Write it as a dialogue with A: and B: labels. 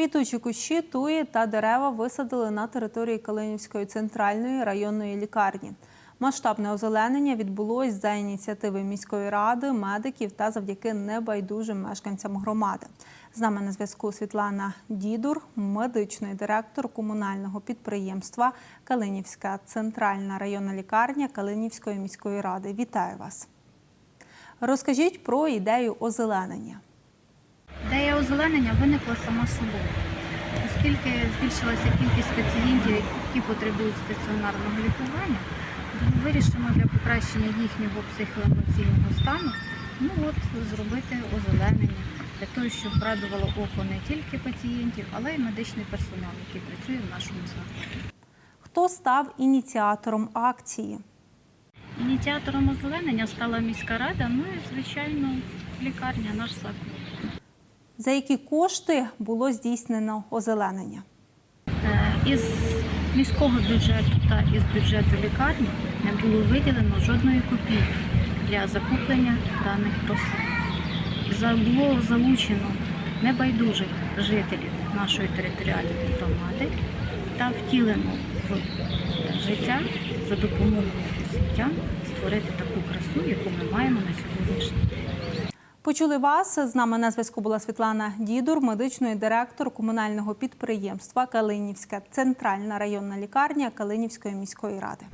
A: Квітучі кущі, туї та дерева висадили на території Калинівської центральної районної лікарні. Масштабне озеленення відбулось за ініціативи міської ради, медиків та завдяки небайдужим мешканцям громади. З нами на зв'язку Світлана Дідур, медичний директор комунального підприємства Калинівська центральна районна лікарня Калинівської міської ради. Вітаю вас! Розкажіть про ідею озеленення.
B: Озеленення виникла сама собою, оскільки збільшилася кількість пацієнтів, які потребують стаціонарного лікування, вирішимо для покращення їхнього психоемоційного стану ну от, зробити озеленення для того, щоб радувало око не тільки пацієнтів, але й медичний персонал, який працює в нашому закладі.
A: Хто став ініціатором акції?
B: Ініціатором озеленення стала міська рада, ну і звичайно лікарня, наш заклад.
A: За які кошти було здійснено озеленення?
B: Е, Із міського бюджету та із бюджету лікарні не було виділено жодної копійки для закуплення даних рослин. Було залучено небайдужих жителів нашої територіальної громади та втілено в життя за допомогою освітян створити таку красу, яку ми маємо на сьогоднішній день.
A: Почули вас. З нами на зв'язку була Світлана Дідур, медичний директор комунального підприємства Калинівська центральна районна лікарня Калинівської міської ради.